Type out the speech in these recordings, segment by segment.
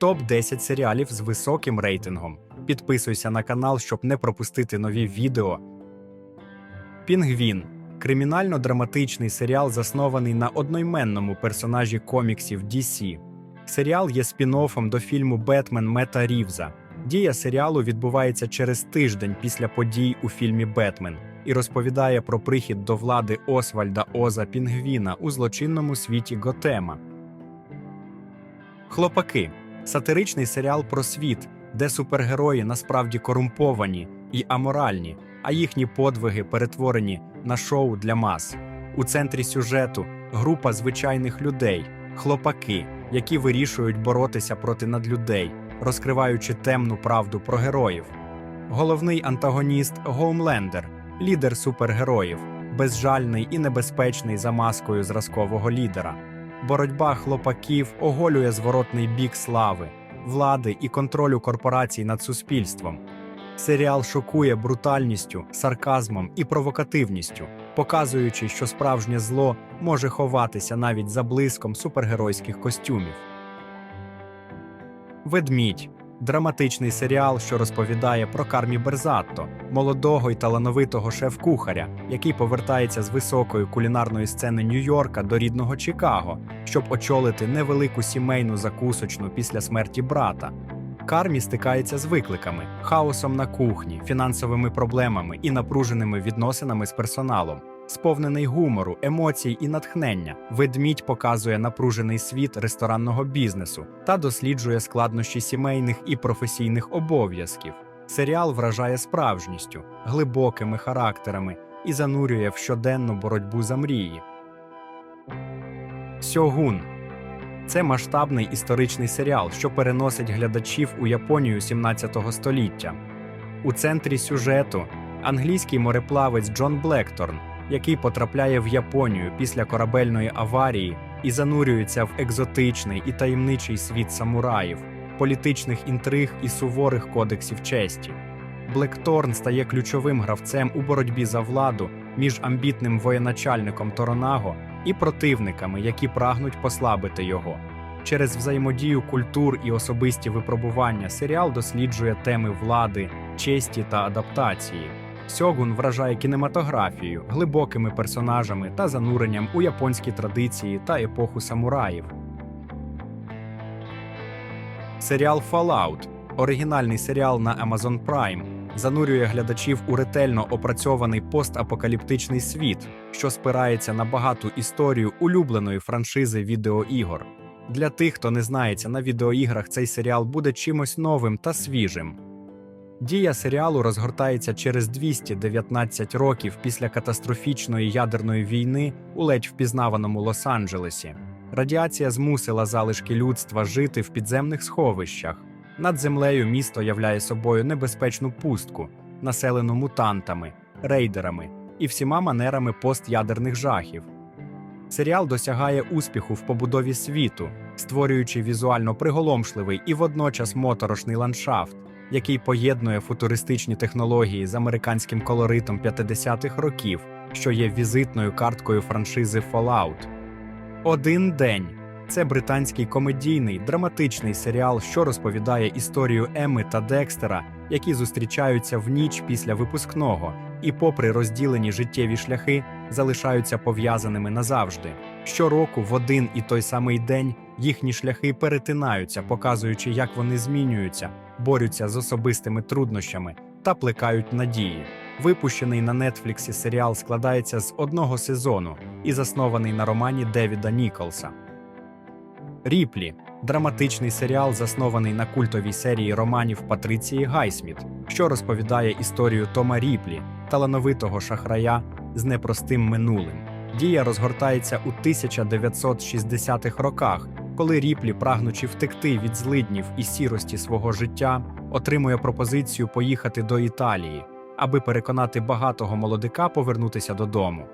Топ 10 серіалів з високим рейтингом. Підписуйся на канал, щоб не пропустити нові відео. Пінгвін кримінально-драматичний серіал, заснований на одноіменному персонажі коміксів DC. Серіал є спін-оффом до фільму Бетмен Мета Рівза. Дія серіалу відбувається через тиждень після подій у фільмі Бетмен і розповідає про прихід до влади Освальда Оза Пінгвіна у злочинному світі Готема. Хлопаки сатиричний серіал про світ, де супергерої насправді корумповані і аморальні, а їхні подвиги перетворені на шоу для мас. У центрі сюжету група звичайних людей, хлопаки, які вирішують боротися проти надлюдей, розкриваючи темну правду про героїв. Головний антагоніст Гоумлендер, лідер супергероїв, безжальний і небезпечний за маскою зразкового лідера. Боротьба хлопаків оголює зворотний бік слави, влади і контролю корпорацій над суспільством. Серіал шокує брутальністю, сарказмом і провокативністю, показуючи, що справжнє зло може ховатися навіть за блиском супергеройських костюмів. Ведмідь драматичний серіал, що розповідає про Кармі Берзатто, молодого й талановитого шеф-кухаря, який повертається з високої кулінарної сцени Нью-Йорка до рідного Чикаго, щоб очолити невелику сімейну закусочну після смерті брата. Кармі стикається з викликами, хаосом на кухні, фінансовими проблемами і напруженими відносинами з персоналом. Сповнений гумору, емоцій і натхнення, ведмідь показує напружений світ ресторанного бізнесу та досліджує складнощі сімейних і професійних обов'язків. Серіал вражає справжністю, глибокими характерами і занурює в щоденну боротьбу за мрії. Сьогун це масштабний історичний серіал, що переносить глядачів у Японію 17 століття. У центрі сюжету англійський мореплавець Джон Блекторн, який потрапляє в Японію після корабельної аварії і занурюється в екзотичний і таємничий світ самураїв, політичних інтриг і суворих кодексів честі. Блекторн стає ключовим гравцем у боротьбі за владу між амбітним воєначальником Торонаго і противниками, які прагнуть послабити його. Через взаємодію культур і особисті випробування серіал досліджує теми влади, честі та адаптації. Сьогун вражає кінематографією, глибокими персонажами та зануренням у японські традиції та епоху самураїв. Серіал Fallout оригінальний серіал на Amazon Prime, занурює глядачів у ретельно опрацьований постапокаліптичний світ, що спирається на багату історію улюбленої франшизи відеоігор. Для тих, хто не знається на відеоіграх, цей серіал буде чимось новим та свіжим. Дія серіалу розгортається через 219 років після катастрофічної ядерної війни у ледь впізнаваному Лос-Анджелесі. Радіація змусила залишки людства жити в підземних сховищах. Над землею місто являє собою небезпечну пустку, населену мутантами, рейдерами і всіма манерами постядерних жахів. Серіал досягає успіху в побудові світу, створюючи візуально приголомшливий і водночас моторошний ландшафт, який поєднує футуристичні технології з американським колоритом 50-х років, що є візитною карткою франшизи Fallout. Один день це британський комедійний драматичний серіал, що розповідає історію Емми та Декстера, які зустрічаються в ніч після випускного, і, попри розділені життєві шляхи, залишаються пов'язаними назавжди. Щороку в один і той самий день їхні шляхи перетинаються, показуючи, як вони змінюються, борються з особистими труднощами та плекають надії. Випущений на Нетфліксі серіал складається з одного сезону і заснований на романі Девіда Ніколса. Ріплі драматичний серіал, заснований на культовій серії романів Патриції Гайсміт, що розповідає історію Тома Ріплі, талановитого шахрая з непростим минулим. Дія розгортається у 1960-х роках, коли Ріплі, прагнучи втекти від злиднів і сірості свого життя, отримує пропозицію поїхати до Італії, аби переконати багатого молодика повернутися додому.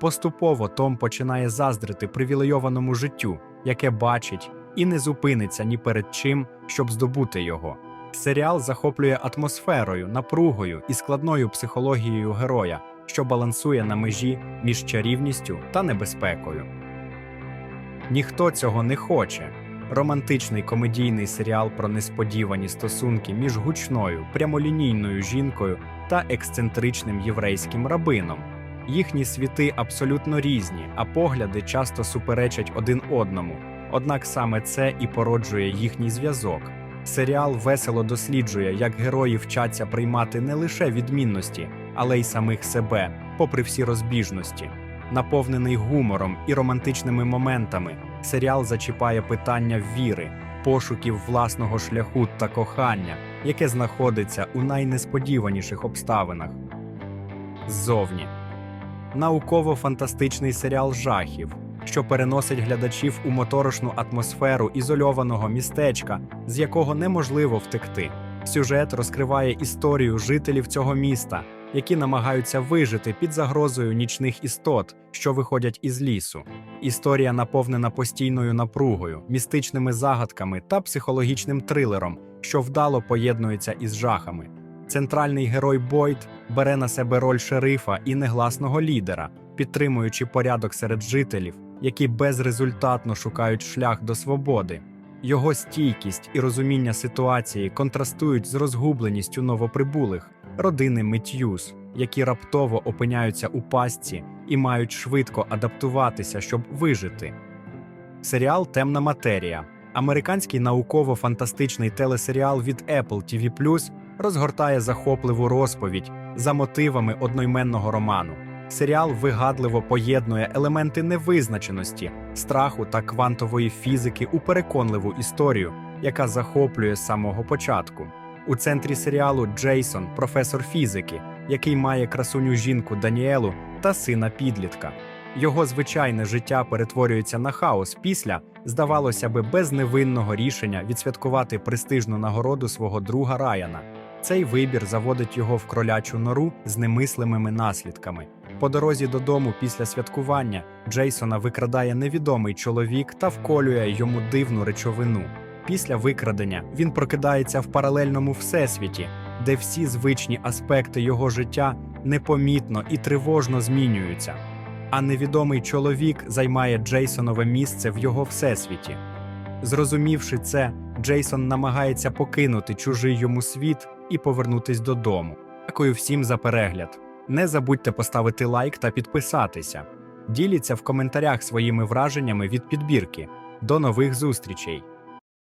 Поступово Том починає заздрити привілейованому життю, яке бачить і не зупиниться ні перед чим, щоб здобути його. Серіал захоплює атмосферою, напругою і складною психологією героя, що балансує на межі між чарівністю та небезпекою. Ніхто цього не хоче. романтичний комедійний серіал про несподівані стосунки між гучною, прямолінійною жінкою та ексцентричним єврейським рабином. Їхні світи абсолютно різні, а погляди часто суперечать один одному. Однак саме це і породжує їхній зв'язок. Серіал весело досліджує, як герої вчаться приймати не лише відмінності, але й самих себе, попри всі розбіжності. Наповнений гумором і романтичними моментами, серіал зачіпає питання віри, пошуків власного шляху та кохання, яке знаходиться у найнесподіваніших обставинах. Ззовні науково-фантастичний серіал жахів, що переносить глядачів у моторошну атмосферу ізольованого містечка, з якого неможливо втекти. Сюжет розкриває історію жителів цього міста, які намагаються вижити під загрозою нічних істот, що виходять із лісу. Історія наповнена постійною напругою, містичними загадками та психологічним трилером, що вдало поєднується із жахами. Центральний герой Бойд бере на себе роль шерифа і негласного лідера, підтримуючи порядок серед жителів, які безрезультатно шукають шлях до свободи. Його стійкість і розуміння ситуації контрастують з розгубленістю новоприбулих родини Мит'юз, які раптово опиняються у пастці і мають швидко адаптуватися, щоб вижити. Серіал Темна матерія. Американський науково-фантастичний телесеріал від Apple TV+, розгортає захопливу розповідь за мотивами одноіменного роману. Серіал вигадливо поєднує елементи невизначеності, страху та квантової фізики у переконливу історію, яка захоплює з самого початку. У центрі серіалу Джейсон, професор фізики, який має красуню жінку Даніелу та сина підлітка. Його звичайне життя перетворюється на хаос після, здавалося би, безневинного рішення відсвяткувати престижну нагороду свого друга Райана. Цей вибір заводить його в кролячу нору з немислимими наслідками. По дорозі додому після святкування Джейсона викрадає невідомий чоловік та вколює йому дивну речовину. Після викрадення він прокидається в паралельному всесвіті, де всі звичні аспекти його життя непомітно і тривожно змінюються. А невідомий чоловік займає Джейсонове місце в його всесвіті. Зрозумівши це, Джейсон намагається покинути чужий йому світ і повернутись додому. Дякую всім за перегляд. Не забудьте поставити лайк та підписатися. Діліться в коментарях своїми враженнями від підбірки. До нових зустрічей!